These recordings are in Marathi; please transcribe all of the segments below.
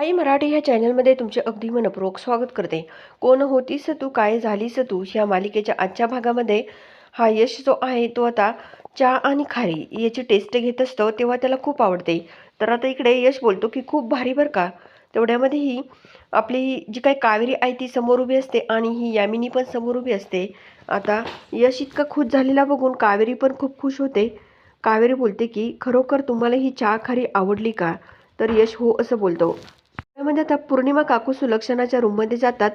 आई मराठी ह्या चॅनलमध्ये तुमचे अगदी मनपूर्वक स्वागत करते. कोण होतीस तू? काय झालीस तू? ह्या मालिकेच्या आजच्या भागामध्ये हा यश जो आहे तो आता चहा आणि खारी याची टेस्ट घेत असतो तेव्हा त्याला खूप आवडते. तर आता इकडे यश बोलतो की खूप भारी बरं का? तेवढ्यामध्ये ही आपली जी काही कावेरी आहे ती समोर उभी असते आणि ही यामिनी पण समोर उभी असते. आता यश इतका खुश झालेला बघून कावेरी पण खूप खुश होते. कावेरी बोलते की खरोखर तुम्हाला ही चहा खारी आवडली का? तर यश हो असं बोलतो. त्यामध्ये आता पौर्णिमा काकू सुलक्षणाच्या रूममध्ये जातात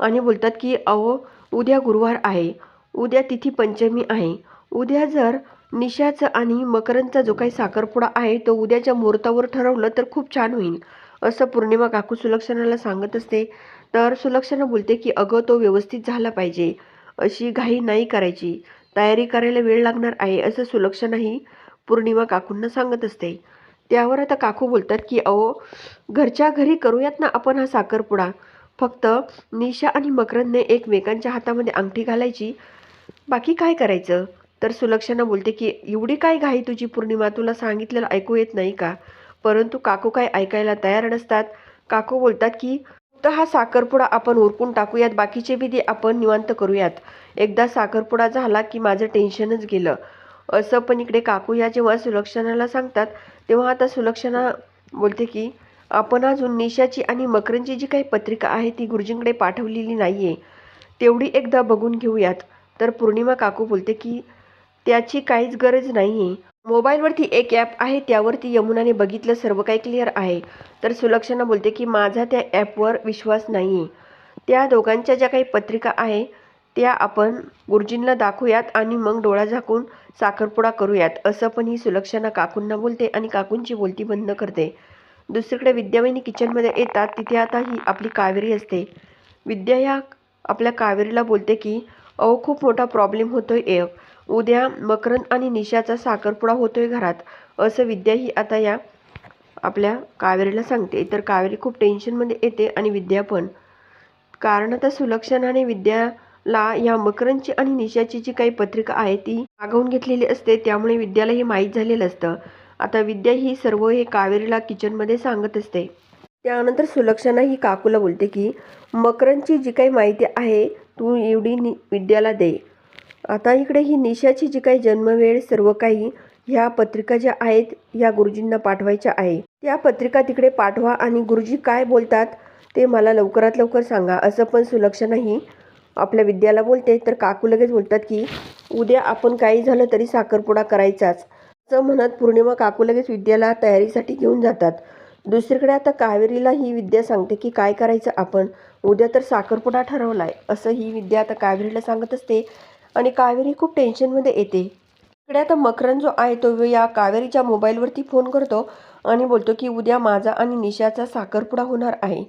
आणि बोलतात की अहो उद्या गुरुवार आहे. उद्या तिथी पंचमी आहे. उद्या जर निशाचं आणि मकरंदचा जो काही साखरपुडा आहे तो उद्याच्या मुहूर्तावर ठरवलं तर खूप छान होईल असं पौर्णिमा काकू सुलक्षणाला सांगत असते. तर सुलक्षणा बोलते की अगं तो व्यवस्थित झाला पाहिजे. अशी घाई नाही करायची. तयारी करायला वेळ लागणार आहे असं सुलक्षणाही पौर्णिमा काकूंना सांगत असते. त्यावर आता काकू बोलतात की अहो घरच्या घरी करूयात ना आपण हा साखरपुडा. फक्त निशा आणि मकरंदने एकमेकांच्या हातामध्ये अंगठी घालायची. बाकी काय करायचं? तर सुलक्षणा बोलते की एवढी काय घाई तुझी पौर्णिमा? तुला सांगितलेलं ऐकू येत नाही का? परंतु काकू काय ऐकायला तयार नसतात. काकू बोलतात की फक्त हा साखरपुडा आपण उरकून टाकूयात. बाकीचे विधी आपण निवांत करूयात. एकदा साखरपुडा झाला की माझं टेन्शनच गेलं. असं पण इकडे काकू या जेव्हा सुलक्षणाला सांगतात तेव्हा आता सुलक्षणा बोलते की आपण अजून निशाची आणि मकरंची जी काही पत्रिका आहे ती गुरुजींकडे पाठवलेली नाही आहे तेवढी एकदा बघून घेऊयात. तर पौर्णिमा काकू बोलते की त्याची काहीच गरज नाही आहे मोबाईलवरती एक ॲप आहे त्यावरती यमुनाने बघितलं सर्व काही क्लिअर आहे. तर सुलक्षणा बोलते की माझा त्या ॲपवर विश्वास नाही आहे त्या दोघांच्या ज्या काही पत्रिका आहे त्या आपण गुरुजींना दाखवूयात आणि मग डोळा झाकून साखरपुडा करूयात. असं पण ही सुलक्षणा काकूंना बोलते आणि काकूंची बोलती बंद करते. दुसरीकडे विद्यावाहिनी किचनमध्ये येतात. तिथे आता ही आपली कावेरी असते. विद्या ह्या आपल्या कावेरीला बोलते की अहो खूप मोठा प्रॉब्लेम होतोय एक. उद्या मकरंद आणि निशाचा साखरपुडा होतोय घरात. असं विद्या ही आता या आपल्या कावेरीला सांगते. तर कावेरी खूप टेन्शनमध्ये येते आणि विद्या पण. कारण आता सुलक्षणाने ला या मकरंदची आणि निशाची जी काही पत्रिका आहे ती मागवून घेतलेली असते त्यामुळे विद्याला हे माहीत झालेलं असतं. आता विद्या ही सर्व हे कावेरीला किचनमध्ये सांगत असते. त्यानंतर सुलक्षणा ही काकूला बोलते की मकरंदची जी काही माहिती आहे तू एवढी नि विद्याला दे. आता इकडे ही निशाची जी काही जन्मवेळ सर्व काही ह्या पत्रिका ज्या आहेत ह्या गुरुजींना पाठवायच्या आहे. त्या पत्रिका तिकडे पाठवा आणि गुरुजी काय बोलतात ते मला लवकरात लवकर सांगा. असं पण सुलक्षणा ही आपल्या विद्याला बोलते तर काकू लगेच बोलतात की उद्या आपण काही झालं तरी साखरपुडा करायचाच. असं म्हणत पौर्णिमा काकू लगेच विद्याला तयारीसाठी घेऊन जातात. दुसरीकडे आता कावेरीला ही विद्या सांगते की काय करायचं आपण? उद्या तर साखरपुडा ठरवला आहे असं ही विद्या आता कावेरीला सांगत असते आणि कावेरी खूप टेन्शनमध्ये येते. इकडे आता मकरंद जो आहे तो या कावेरीच्या मोबाईलवरती फोन करतो आणि बोलतो की उद्या माझा आणि निशाचा साखरपुडा होणार आहे.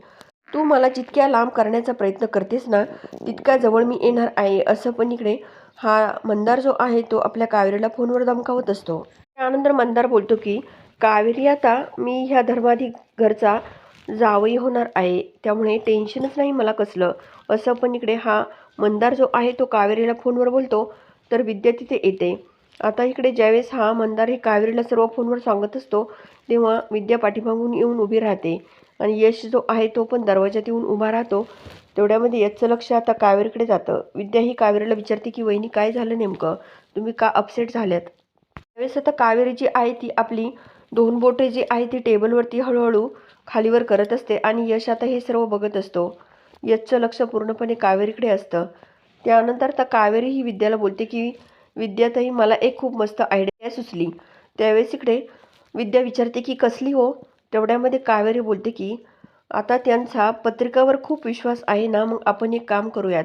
तू मला जितक्या लांब करण्याचा प्रयत्न करतेस ना तितक्या जवळ मी येणार आहे असं पण इकडे हा मंदार जो आहे तो आपल्या कावेरीला फोनवर धमकावत असतो. त्यानंतर मंदार बोलतो की कावेरी आता मी ह्या धर्माधिक घरचा जावई होणार आहे त्यामुळे टेन्शनच नाही मला कसलं. असं पण इकडे हा मंदार जो आहे तो कावेरीला फोनवर बोलतो तर विद्या तिथे येते. आता इकडे ज्यावेळेस हा मंदार हे कावेरीला सर्व फोनवर सांगत असतो तेव्हा विद्या पाठीमागून येऊन उभी राहते. आणि यश जो आहे तो पण दरवाजात येऊन उभा राहतो. तेवढ्यामध्ये यशचं लक्ष आता कावेरीकडे जातं. विद्या ही कावेरीला विचारते की वहिनी काय झालं नेमकं? तुम्ही का अपसेट झाल्यात? त्यावेळेस आता कावेरी जी आहे ती आपली दोन बोटे जी आहे ती टेबलवरती हळूहळू खालीवर करत असते आणि यश आता हे सर्व बघत असतो. यशचं लक्ष पूर्णपणे कावेरीकडे असतं. त्यानंतर आता कावेरी ही विद्याला बोलते की विद्याताई मला एक खूप मस्त आयडिया सुचली. त्यावेळेस इकडे विद्या विचारते की कसली हो? तेवढ्यामध्ये कावेरी बोलते की आता त्यांचा पत्रिकावर खूप विश्वास आहे ना मग आपण एक काम करूयात.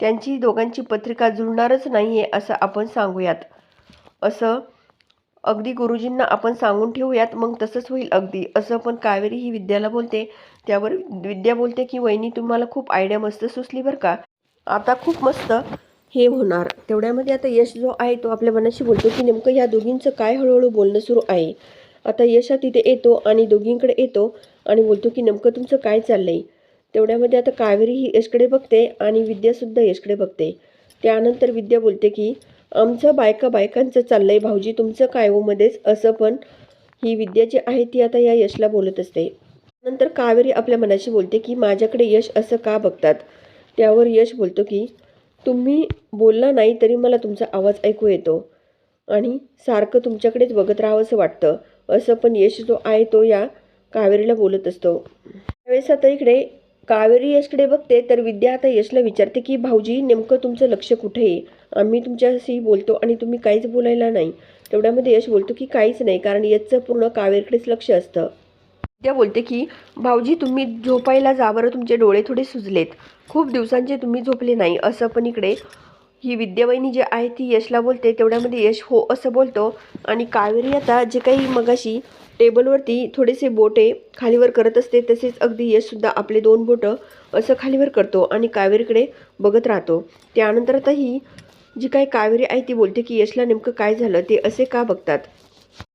त्यांची दोघांची पत्रिका जुळणारच नाही आहे असं आपण सांगूयात. असं अगदी गुरुजींना आपण सांगून ठेवूयात मग तसंच होईल अगदी. असं पण कावेरी ही विद्याला बोलते. त्यावर विद्या बोलते की वहिनी तुम्हाला खूप आयडिया मस्त सुचली बरं का? आता खूप मस्त हे होणार. तेवढ्यामध्ये आता यश जो आहे तो आपल्या मनाशी बोलतो की नेमकं ह्या दोघींचं काय हळूहळू बोलणं सुरू आहे? आता यशा तिथे येतो आणि दोघींकडे येतो आणि बोलतो की नेमकं तुमचं काय चाललंय? तेवढ्यामध्ये आता कावेरी ही यशकडे बघते आणि विद्यासुद्धा यशकडे बघते. त्यानंतर विद्या बोलते की आमचं बायका बायकांचं चाललंय भाऊजी तुमचं काय हो मध्येच? असं पण ही विद्या जी आहे ती आता या यशला बोलत असते. नंतर कावेरी आपल्या मनाशी बोलते की माझ्याकडे यश असं का बघतात? त्यावर यश बोलतो की तुम्ही बोलला नाही तरी मला तुमचा आवाज ऐकू येतो आणि सारखं तुमच्याकडेच बघत राहावंसं वाटतं. असं पण यश जो आहे तो या कावेरीला बोलत असतो. त्यावेळेस आता इकडे कावेरी यशकडे बघते तर विद्या आता यशला विचारते की भाऊजी नेमकं तुमचं लक्ष कुठे आहे? आम्ही तुमच्याशी बोलतो आणि तुम्ही काहीच बोलायला नाही. तेवढ्यामध्ये यश बोलतो की काहीच नाही कारण यशचं पूर्ण कावेरीकडेच लक्ष असतं. विद्या बोलते की भाऊजी तुम्ही झोपायला जा बरं तुमचे डोळे थोडे सुजलेत. खूप दिवसांचे तुम्ही झोपले नाही. असं पण इकडे ही विद्यावहिनी जी आहे ती यशला बोलते तेवढ्यामध्ये यश हो असं बोलतो. आणि कावेरी आता जे काही मगाशी टेबलवरती थोडेसे बोटे खालीवर करत असते तसेच अगदी यशसुद्धा आपले दोन बोटं असं खालीवर करतो आणि कावेरीकडे बघत राहतो. त्यानंतर आता ही जी काही कावेरी आहे ती बोलते की यशला नेमकं काय झालं? ते असे का बघतात?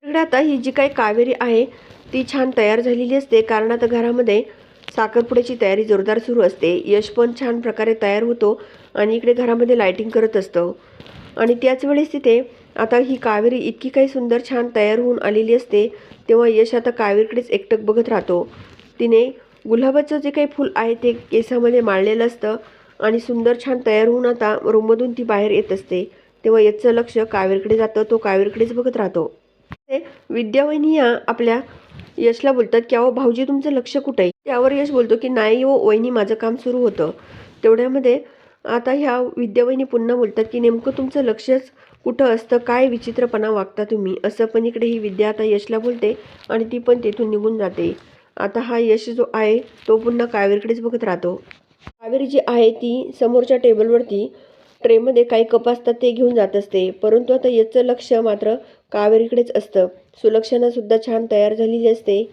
इकडे आता ही जी काही कावेरी आहे ती छान तयार झालेली असते कारण आता घरामध्ये साखरपुड्याची तयारी जोरदार सुरू असते. यश पण छान प्रकारे तयार होतो. आणि इकडे घरामध्ये लायटिंग करत असतं. आणि त्याच वेळेस तिथे आता ही कावेरी इतकी काही सुंदर छान तयार होऊन आलेली असते तेव्हा यश आता कावेरीकडेच एकटक बघत राहतो. तिने गुलाबाचं जे काही फूल आहे ते केसामध्ये माळलेलं असतं आणि सुंदर छान तयार होऊन आता रूममधून ती बाहेर येत असते. तेव्हा याचं लक्ष कावेरीकडे जातं तो कावेरीकडेच बघत राहतो. विद्यावहिनी या आपल्या यशला बोलतात की अहो भाऊजी तुमचं लक्ष कुठे आहे? त्यावर यश बोलतो की नाही हो वहिनी माझं काम सुरू होतं. तेवढ्यामध्ये आता ह्या विद्यावहिनी पुन्हा बोलतात की नेमकं तुमचं लक्षच कुठं असतं? काय विचित्रपणा वागता तुम्ही? असं पण इकडे ही विद्या आता यशला बोलते आणि ती पण तेथून निघून जाते. आता हा यश जो आहे तो पुन्हा कावेरीकडेच बघत राहतो. कावेरी जी आहे ती समोरच्या टेबलवरती ट्रेमध्ये काही कप असतात ते घेऊन जात असते. परंतु आता याचं लक्ष मात्र कावेरीकडेच असतं. सुलक्षणासुद्धा छान तयार झालेली असते.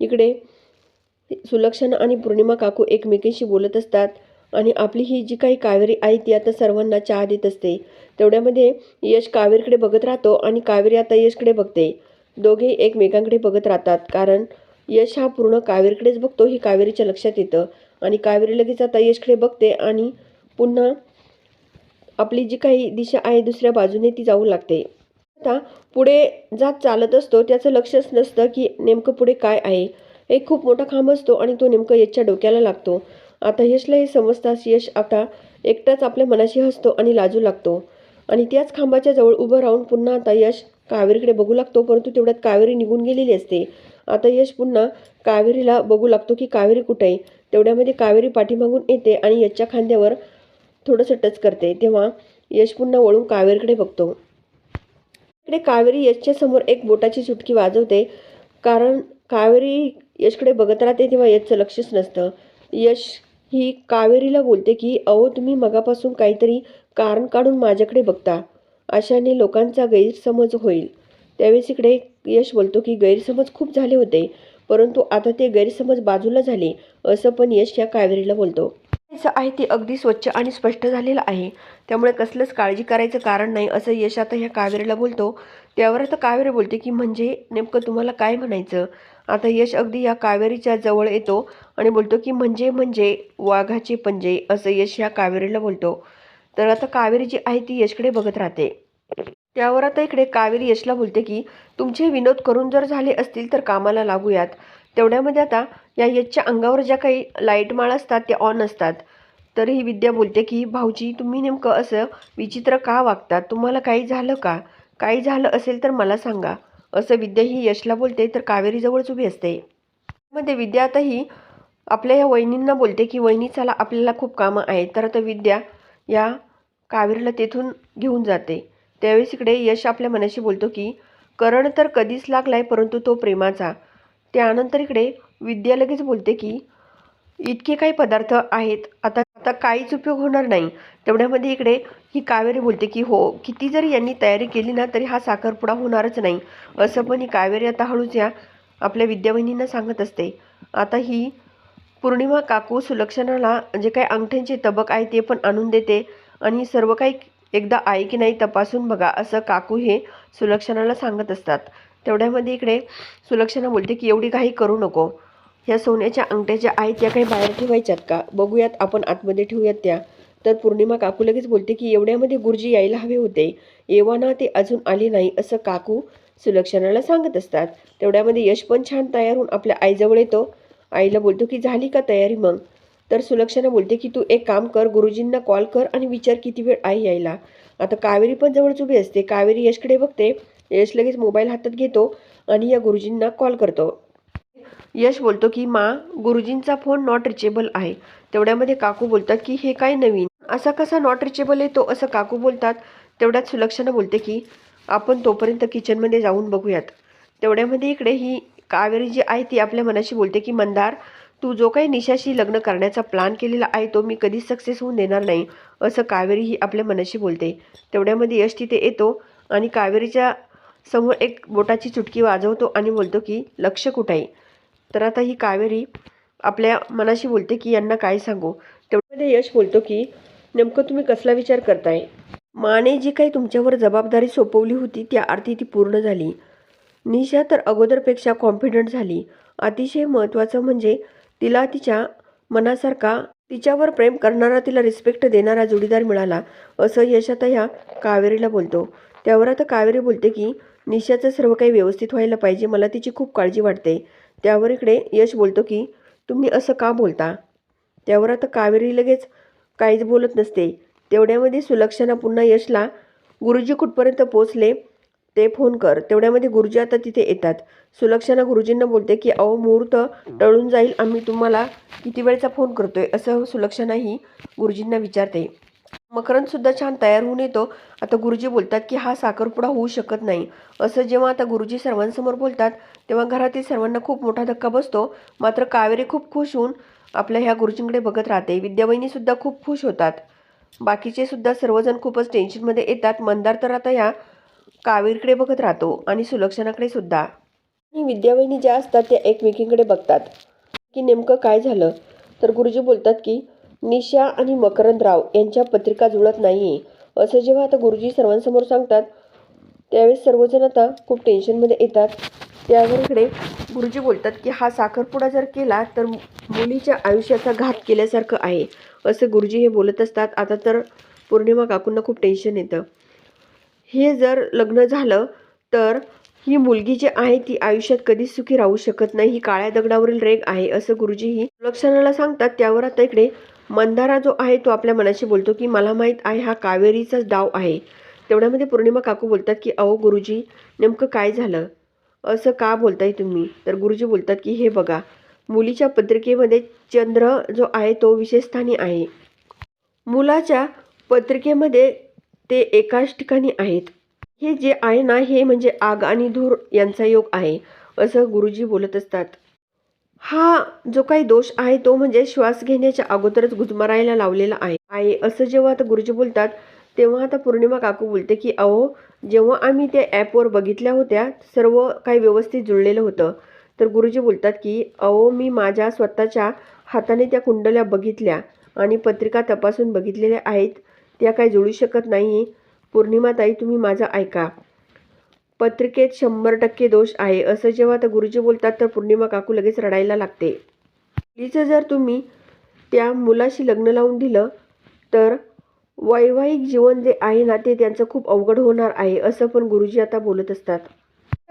इकडे सुलक्षणा आणि पौर्णिमा काकू एकमेकींशी बोलत असतात. आणि आपली ही जी काही कावेरी आहे ती आता सर्वांना चहा देत असते. तेवढ्यामध्ये यश कावेरीकडे बघत राहतो आणि कावेरी आता यशकडे बघते. दोघे एकमेकांकडे बघत राहतात. कारण यश हा पूर्ण कावेरीकडेच बघतो ही कावेरीच्या लक्षात येतं. आणि कावेरी लगेच आता यशकडे बघते आणि पुन्हा आपली जी काही दिशा आहे दुसऱ्या बाजूने ती जाऊ लागते. आता पुढे जात चालत असतो त्याचं लक्षच नसतं की नेमकं पुढे काय आहे. एक खूप मोठा खांब असतो आणि तो नेमकं यशच्या डोक्याला लागतो. आता यशला हे समजताच यश आता एकटाच आपल्या मनाशी हसतो आणि लाजू लागतो. आणि त्याच खांबाच्या जवळ उभं राहून पुन्हा आता यश कावेरीकडे बघू लागतो परंतु तेवढ्यात कावेरी निघून गेलेली असते. आता यश पुन्हा कावेरीला बघू लागतो की कावेरी कुठे आहे? तेवढ्यामध्ये कावेरी पाठीमागून येते आणि यशच्या खांद्यावर थोडंसं टच करते. तेव्हा यश पुन्हा वळून कावेरीकडे बघतो. इकडे कावेरी यशच्या समोर एक बोटाची चुटकी वाजवते. कारण कावेरी यशकडे बघत राहते तेव्हा यशचं लक्षच नसतं. यश ही कावेरीला बोलते की अहो तुम्ही मगापासून काहीतरी कारण काढून माझ्याकडे बघता. अशाने लोकांचा गैरसमज होईल. त्यावेळेस इकडे यश बोलतो की गैरसमज खूप झाले होते परंतु आता ते गैरसमज बाजूला झाले असं पण यश या कावेरीला बोलतो. आहे ते अगदी स्वच्छ आणि स्पष्ट झालेलं आहे. त्यामुळे कसलंच काळजी करायचं कारण नाही असं यश आता ह्या कावेरीला बोलतो. त्यावर आता कावेरी बोलते की म्हणजे नेमकं तुम्हाला काय म्हणायचं? आता यश अगदी या कावेरीच्या जवळ येतो आणि बोलतो की म्हणजे म्हणजे वाघाचे पंजे असं यश ह्या कावेरीला बोलतो. तर आता कावेरी जी आहे ती यशकडे बघत राहते. त्यावर आता इकडे कावेरी यशला बोलते की तुमचे विनोद करून जर झाले असतील तर कामाला लागूयात. तेवढ्यामध्ये आता या यशच्या अंगावर ज्या काही लाइट माळ असतात त्या ऑन असतात. तर ही विद्या बोलते की भाऊजी तुम्ही नेमकं असं विचित्र का वागतात तुम्हाला काही झालं का? काही झालं असेल तर मला सांगा. असं विद्या ही यशला बोलते तर कावेरीजवळच उभी असते. मध्ये विद्या आता ही आपल्या या वहिनींना बोलते की वहिनी चला आपल्याला खूप कामं आहेत. तर आता विद्या या कावेरीला तेथून घेऊन जाते. त्यावेळेस इकडे यश आपल्या मनाशी बोलतो की करण तर कधीच लागलाय परंतु तो प्रेमाचा. त्यानंतर इकडे विद्या लगेच बोलते की इतके काही पदार्थ आहेत. आता आता काहीच उपयोग होणार नाही. तेवढ्यामध्ये इकडे ही कावेरी बोलते की हो किती जरी यांनी तयारी केली ना तरी हा साखरपुडा होणारच नाही. असं पण ही कावेरी आता हळूच या आपल्या विद्यावहिनींना सांगत असते. आता ही पौर्णिमा काकू सुलक्षणाला जे काही अंगठ्यांचे तबक आहे ते पण आणून देते आणि सर्व काही एकदा आहे की नाही तपासून बघा असं काकू हे सुलक्षणाला सांगत असतात. तेवढ्यामध्ये इकडे सुलक्षणा बोलते की एवढी काही करू नको. ह्या सोन्याच्या अंगठ्या ज्या आहेत त्या काही बाहेर ठेवायच्यात का? बघूयात आपण आतमध्ये ठेवूयात त्या. तर पौर्णिमा काकू लगेच बोलते की एवढ्यामध्ये गुरुजी यायला हवे होते. येवाना ते अजून आले नाही असं काकू सुलक्षणाला सांगत असतात. तेवढ्यामध्ये यश पण छान तयार होऊन आपल्या आईजवळ येतो. आईला बोलतो की झाली का तयारी मग? तर सुलक्षणा बोलते की तू एक काम कर गुरुजींना कॉल कर आणि विचार किती वेळ आई यायला. आता कावेरी पण जवळच उभी असते. कावेरी यशकडे बघते. यश लगेच मोबाईल हातात घेतो आणि या गुरुजींना कॉल करतो. यश बोलतो की मा गुरुजींचा फोन नॉट रिचेबल आहे. तेवढ्यामध्ये काकू बोलतात की हे काय नवीन? असा कसा नॉट रिचेबल येतो असं काकू बोलतात. तेवढ्यात सुलक्षणा बोलते की आपण तोपर्यंत किचनमध्ये जाऊन बघूयात. तेवढ्यामध्ये इकडे ही कावेरी जी आहे ती आपल्या मनाशी बोलते की मंदार तू जो काही निशाशी लग्न करण्याचा प्लान केलेला आहे तो मी कधीच सक्सेस होऊन देणार नाही. असं कावेरी ही आपल्या मनाशी बोलते. तेवढ्यामध्ये यश तिथे येतो आणि कावेरीच्या समोर एक बोटाची चुटकी वाजवतो आणि बोलतो की लक्ष कुठं आहे? तर आता ही कावेरी आपल्या मनाशी बोलते की यांना काय सांगू? तेवढ्यामध्ये यश बोलतो की नेमकं तुम्ही कसला विचार करताय? माने जी काही तुमच्यावर जबाबदारी सोपवली होती त्या अर्थी ती पूर्ण झाली. निशा तर अगोदरपेक्षा कॉन्फिडंट झाली. अतिशय महत्त्वाचं म्हणजे तिला तिच्या मनासारखा तिच्यावर प्रेम करणारा तिला रिस्पेक्ट देणारा जोडीदार मिळाला असं यश आता ह्या कावेरीला बोलतो. त्यावर आता कावेरी बोलते की निशाचं सर्व काही व्यवस्थित व्हायला पाहिजे मला तिची खूप काळजी वाटते. त्यावर इकडे यश बोलतो की तुम्ही असं का बोलता? त्यावर आता कावेरी लगेच काहीच बोलत नसते. तेवढ्यामध्ये सुलक्षणा पुन्हा यशला गुरुजी कुठपर्यंत पोचले ते फोन कर. तेवढ्यामध्ये गुरुजी आता तिथे येतात. सुलक्षणा गुरुजींना बोलते की अहो मुहूर्त टळून जाईल. आम्ही तुम्हाला किती वेळचा फोन करतोय? असं सुलक्षणा ही गुरुजींना विचारते. मकरंदसुद्धा छान तयार होऊन येतो. आता गुरुजी बोलतात की हा साखरपुडा होऊ शकत नाही. असं जेव्हा आता गुरुजी सर्वांसमोर बोलतात तेव्हा घरातील सर्वांना खूप मोठा धक्का बसतो. मात्र कावेरी खूप खुश होऊन आपल्या ह्या गुरुजींकडे बघत राहते. विद्यावहिनीसुद्धा खूप खुश होतात. बाकीचे सुद्धा सर्वजण खूपच टेन्शनमध्ये येतात. मंदार तर आता या कावेरीकडे बघत राहतो आणि सुलक्षणाकडे सुद्धा. आणि विद्यावहिनी ज्या असतात त्या एकमेकींकडे बघतात. की नेमकं काय झालं? तर गुरुजी बोलतात की निशा आणि मकरंदराव यांच्या पत्रिका जुळत नाही आहे असं जेव्हा आता गुरुजी सर्वांसमोर सांगतात त्यावेळेस सर्वजण आता खूप टेन्शनमध्ये येतात. त्यावर इकडे गुरुजी बोलतात की हा साखरपुडा जर केला तर मुलीच्या आयुष्याचा घात केल्यासारखं आहे. असं गुरुजी हे बोलत असतात. आता तर पौर्णिमा काकूंना खूप टेन्शन येतं. हे जर लग्न झालं तर ही मुलगी जी आहे ती आयुष्यात कधीच सुखी राहू शकत नाही. ही काळ्या दगडावरील रेग आहे असं गुरुजी ही लक्षणाला सांगतात. त्यावर आता इकडे मंदारा जो आहे तो आपल्या मनाशी बोलतो की मला माहीत आहे हा कावेरीचाच डाव आहे. तेवढ्यामध्ये पौर्णिमा काकू बोलतात की अहो गुरुजी नेमकं काय झालं? असं का बोलताय तुम्ही? तर गुरुजी बोलतात की हे बघा मुलीच्या पत्रिकेमध्ये चंद्र जो आहे तो विशेषस्थानी आहे. मुलाच्या पत्रिकेमध्ये ते एकाच ठिकाणी आहेत. हे जे आहे ना हे म्हणजे आग आणि धूर यांचा योग आहे. असं गुरुजी बोलत असतात. हा जो काही दोष आहे तो म्हणजे श्वास घेण्याच्या अगोदरच गुजमरायला लावलेला आहे. आहे असं जेव्हा आता गुरुजी बोलतात तेव्हा आता पौर्णिमा काकू बोलते की अहो जेव्हा आम्ही त्या ॲपवर बघितल्या होत्या सर्व काही व्यवस्थित जुळलेलं होतं. तर गुरुजी बोलतात की अहो मी माझ्या स्वतःच्या हाताने त्या कुंडल्या बघितल्या आणि पत्रिका तपासून बघितलेल्या आहेत. त्या काही जुळू शकत नाही. पौर्णिमाताई तुम्ही माझं ऐका. पत्रिकेत शंभर टक्के दोष आहे असं जेव्हा आता गुरुजी बोलतात तर पौर्णिमा काकू लगेच रडायला लागते. मुलीचं जर तुम्ही त्या मुलाशी लग्न लावून दिलं तर वैवाहिक जीवन जे आहे ना ते त्यांचं खूप अवघड होणार आहे असं पण गुरुजी आता बोलत असतात.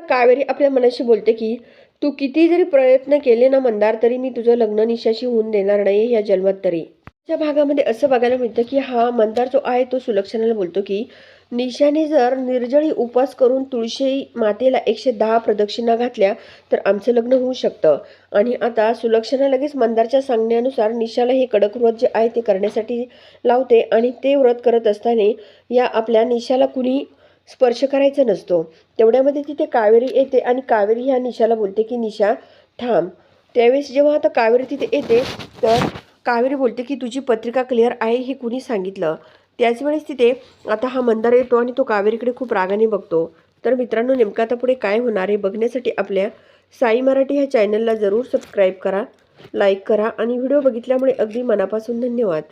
कावेरी आपल्या मनाशी बोलते की तू किती जरी प्रयत्न केले ना मंदार तरी मी तुझं लग्न निशाशी होऊन देणार नाही या जन्मात तरी. त्या भागामध्ये असं बघायला मिळतं की हा मंदार जो आहे तो सुलक्षणाला बोलतो की निशाने जर निर्जळी उपवास करून तुळशी मातेला एकशे दहा प्रदक्षिणा घातल्या तर आमचं लग्न होऊ शकतं. आणि आता सुलक्षणा लगेच मंदारच्या सांगण्यानुसार निशाला हे कडक व्रत जे आहे ते करण्यासाठी लावते आणि ते व्रत करत असताना या आपल्या निशाला कुणी स्पर्श करायचा नसतो. तेवढ्यामध्ये तिथे कावेरी येते आणि कावेरी ह्या निशाला बोलते की निशा थांब. त्यावेळेस जेव्हा आता कावेरी तिथे येते तर कावेरी बोलते की तुझी पत्रिका क्लिअर आहे हे कुणी सांगितलं? त्याच वेळेस तिथे आता हा मंदार येतो आणि तो कावेरीकडे खूप रागाने बघतो. तर मित्रांनो नेमकं आता पुढे काय होणार आहे बघण्यासाठी आपल्या साई मराठी ह्या चॅनलला जरूर सबस्क्राईब करा लाईक करा आणि व्हिडिओ बघितल्यामुळे अगदी मनापासून धन्यवाद.